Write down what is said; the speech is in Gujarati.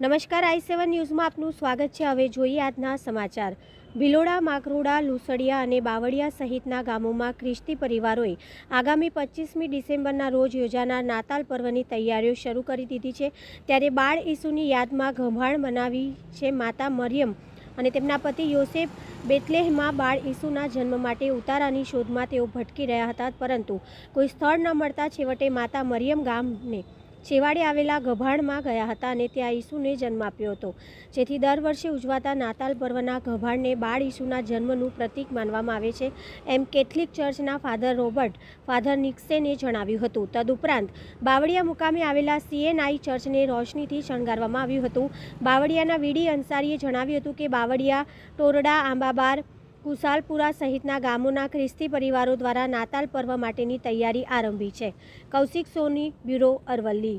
નમસ્કાર, આઈ સેવન ન્યૂઝમાં આપનું સ્વાગત છે. હવે જોઈએ આજના સમાચાર. ભિલોડા, માકરોડા, લુસડિયા અને બાવળિયા સહિતના ગામોમાં ખ્રિસ્તી પરિવારોએ આગામી પચીસમી ડિસેમ્બરના રોજ યોજાનાર નાતાલ પર્વની તૈયારીઓ શરૂ કરી દીધી છે. ત્યારે બાળ ઈસુની યાદમાં ગંભાણ મનાવી છે માતા મરિયમ અને તેમના પતિ યોસેફ બેતલેહમાં બાળ ઈસુના જન્મ માટે ઉતારાની શોધમાં તેઓ ભટકી રહ્યા હતા. પરંતુ કોઈ સ્થળ ન મળતા છેવટે માતા મરિયમ ગામને છેવાડે આવેલા ગભાણમાં ગયા હતા અને ત્યાં ઈસુને જન્મ આપ્યો હતો. જેથી દર વર્ષે ઉજવાતા નાતાલ પર્વના ગભાણને બાળ ઈસુના જન્મનું પ્રતીક માનવામાં આવે છે એમ કેથલિક ચર્ચના ફાધર રોબર્ટ, ફાધર નિક્સેને જણાવ્યું હતું. તદુપરાંત, બાવળિયા મુકામે આવેલા સીએનઆઈ ચર્ચને રોશનીથી શણગારવામાં આવ્યું હતું. બાવળિયાના વીડી અંસારીએ જણાવ્યું હતું કે બાવળિયા, ટોરડા, આંબાબાર કુસાલપુરા સહિતના ગામોના ખ્રિસ્તી પરિવારો દ્વારા નાતાલ પર્વ માટેની તૈયારી આરંભી છે. કૌશિક સોની, બ્યુરો અરવલ્લી.